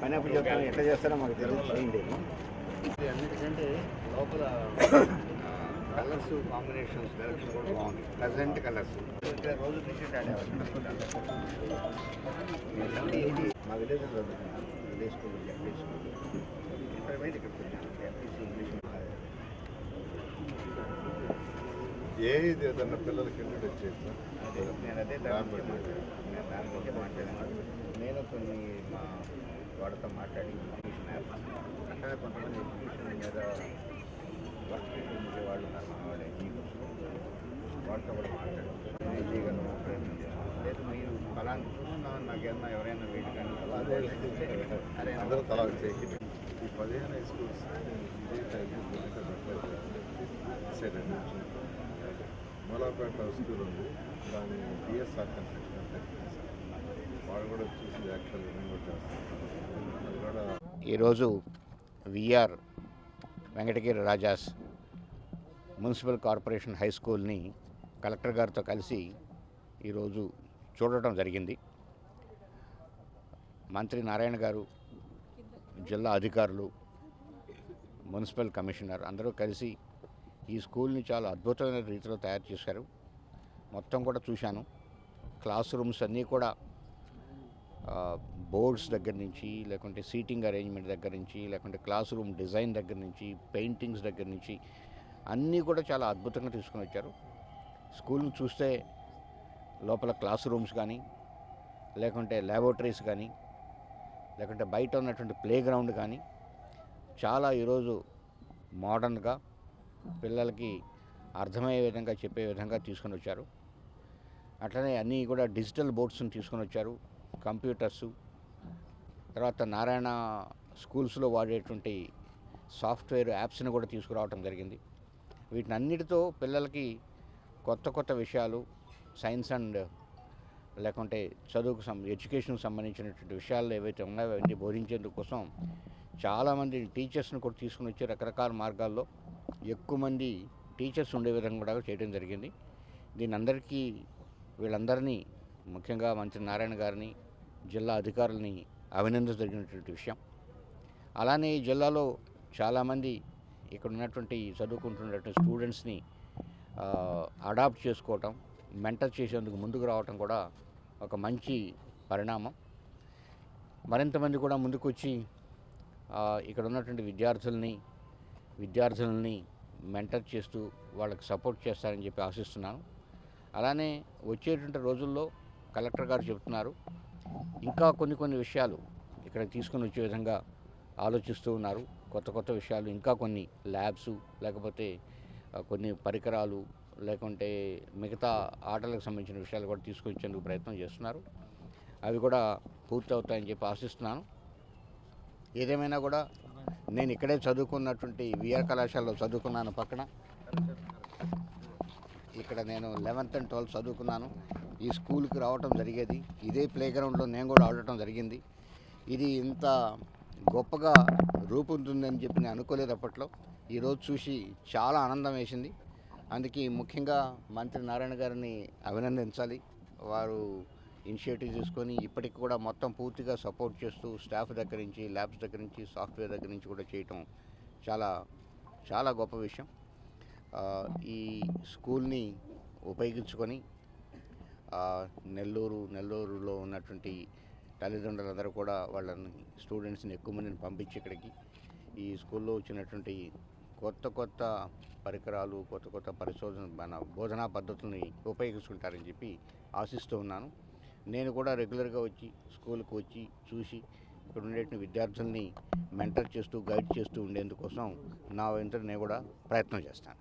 పని అప్పుడు చెప్తాను ఎట్లా చేస్తారో మాకు తెలియదు చేయండి అన్నిటికంటే లోపల కలర్స్ కాంబినేషన్స్ డైరెక్షన్ కూడా బాగుంది. Present colours. ఇక్కడ రోజు క్రికెట్ ఆడేవాళ్ళు. మా village village school village school. MPC English ఏ ఇది ఏదన్నా పిల్లలకి ఇంట్రొడ్యూస్ అదే నేను అదే దాని గురించి మాట్లాడాను నేను కొన్ని మా వాళ్ళతో మాట్లాడి ఎడ్యుకేషన్ యాప్ అక్కడ కొంతమంది ఎడ్యుకేషన్ మీద వర్క్ చేసే వాళ్ళు ఉన్నారు మన వాళ్ళ వాళ్ళతో కూడా మాట్లాడాను నేను చేయగలను ప్రయత్నం చేస్తాను లేదు మీరు ఫలాన్ని చూస్తున్నాను నాకేమన్నా ఎవరైనా వీటి కానీ అదే అదే అందరూ తలా చేసి ఈ పదిహేను స్కూల్స్ ఇదే టైప్ స్కూల్ ఉంది దాని బిఎస్ఆర్ కన్స్ట్రక్షన్ అంటే వాళ్ళు కూడా చూసి యాక్చువల్ కూడా చేస్తాను అది కూడా ఈరోజు VR Venkatagiri Rajas municipal corporation high స్కూల్ని కలెక్టర్ గారితో కలిసి ఈరోజు చూడటం జరిగింది. మంత్రి నారాయణ గారు జిల్లా అధికారులు మున్సిపల్ కమిషనర్ అందరూ కలిసి ఈ స్కూల్ని చాలా అద్భుతమైన రీతిలో తయారు చేశారు. మొత్తం కూడా చూశాను. క్లాస్ రూమ్స్ అన్నీ కూడా బోర్డ్స్ దగ్గర నుంచి లేకుంటే సీటింగ్ అరేంజ్మెంట్ దగ్గర నుంచి లేకుంటే క్లాస్ రూమ్ డిజైన్ దగ్గర నుంచి పెయింటింగ్స్ దగ్గర నుంచి అన్నీ కూడా చాలా అద్భుతంగా తీసుకుని వచ్చారు. స్కూల్ని చూస్తే లోపల క్లాస్ రూమ్స్ కానీ లేకుంటే ల్యాబొరేటరీస్ కానీ లేకుంటే బయట ఉన్నటువంటి ప్లే గ్రౌండ్ కానీ చాలా ఈరోజు మోడర్న్గా పిల్లలకి అర్థమయ్యే విధంగా చెప్పే విధంగా తీసుకొని వచ్చారు. అట్లనే అన్నీ కూడా డిజిటల్ బోర్డ్స్ని తీసుకొని వచ్చారు. కంప్యూటర్స్. తర్వాత నారాయణ స్కూల్స్లో వాడేటువంటి సాఫ్ట్వేర్ యాప్స్ని కూడా తీసుకురావటం జరిగింది. వీటిని అన్నిటితో పిల్లలకి కొత్త కొత్త విషయాలు సైన్స్ అండ్ లేకుంటే చదువుకు సం ఎడ్యుకేషన్కి సంబంధించినటువంటి విషయాలు ఏవైతే ఉన్నాయో అవన్నీ బోధించేందుకోసం చాలామంది టీచర్స్ని కూడా తీసుకుని వచ్చి రకరకాల మార్గాల్లో ఎక్కువ మంది టీచర్స్ ఉండే విధంగా కూడా చేయడం జరిగింది. దీని అందరికీ వీళ్ళందరినీ ముఖ్యంగా మంత్రి నారాయణ గారిని జిల్లా అధికారులని అభినందించదగినటువంటి విషయం. అలానే ఈ జిల్లాలో చాలామంది ఇక్కడ ఉన్నటువంటి చదువుకుంటున్నటువంటి స్టూడెంట్స్ని అడాప్ట్ చేసుకోవటం మెంటర్ చేసేందుకు ముందుకు రావటం కూడా ఒక మంచి పరిణామం. మరింతమంది కూడా ముందుకు వచ్చి ఇక్కడ ఉన్నటువంటి విద్యార్థుల్ని విద్యార్థులని మెంటర్ చేస్తూ వాళ్ళకి సపోర్ట్ చేస్తారని చెప్పి ఆశిస్తున్నాను. అలానే వచ్చేటువంటి రోజుల్లో కలెక్టర్ గారు చెబుతున్నారు ఇంకా కొన్ని కొన్ని విషయాలు ఇక్కడ తీసుకుని వచ్చే విధంగా ఆలోచిస్తూ ఉన్నారు. కొత్త కొత్త విషయాలు ఇంకా కొన్ని ల్యాబ్స్ లేకపోతే కొన్ని పరికరాలు లేకుంటే మిగతా ఆటలకు సంబంధించిన విషయాలు కూడా తీసుకొచ్చేందుకు ప్రయత్నం చేస్తున్నారు. అవి కూడా పూర్తి అవుతాయని చెప్పి ఆశిస్తున్నాను. ఏదేమైనా కూడా నేను ఇక్కడే చదువుకున్నటువంటి విఆర్ కళాశాలలో చదువుకున్నాను పక్కన. ఇక్కడ నేను లెవెన్త్ అండ్ ట్వెల్త్ చదువుకున్నాను. ఈ స్కూల్కి రావటం జరిగేది. ఇదే ప్లే గ్రౌండ్లో నేను కూడా ఆడటం జరిగింది. ఇది ఇంత గొప్పగా రూపొందుతుందని చెప్పి నేను అనుకోలేదు అప్పట్లో. ఈరోజు చూసి చాలా ఆనందం వేసింది. అందుకే ముఖ్యంగా మంత్రి నారాయణ గారిని అభినందించాలి. వారు ఇనిషియేటివ్ తీసుకొని ఇప్పటికి కూడా మొత్తం పూర్తిగా సపోర్ట్ చేస్తూ స్టాఫ్ దగ్గర నుంచి ల్యాబ్స్ దగ్గర నుంచి సాఫ్ట్వేర్ దగ్గర నుంచి కూడా చేయటం చాలా చాలా గొప్ప విషయం. ఈ స్కూల్ని ఉపయోగించుకొని నెల్లూరు నెల్లూరులో ఉన్నటువంటి తల్లిదండ్రులందరూ కూడా వాళ్ళని స్టూడెంట్స్ని ఎక్కువ మందిని పంపించి ఇక్కడికి. ఈ స్కూల్లో వచ్చినటువంటి కొత్త కొత్త పరికరాలు కొత్త కొత్త పరిశోధన మన బోధనా పద్ధతుల్ని ఉపయోగించుకుంటారని చెప్పి ఆశిస్తూ ఉన్నాను. నేను కూడా రెగ్యులర్గా వచ్చి స్కూల్కి వచ్చి చూసి ఇక్కడ ఉండేటువంటి విద్యార్థుల్ని మెంటర్ చేస్తూ గైడ్ చేస్తూ ఉండేందుకోసం నా వెంట నేను కూడా ప్రయత్నం చేస్తాను.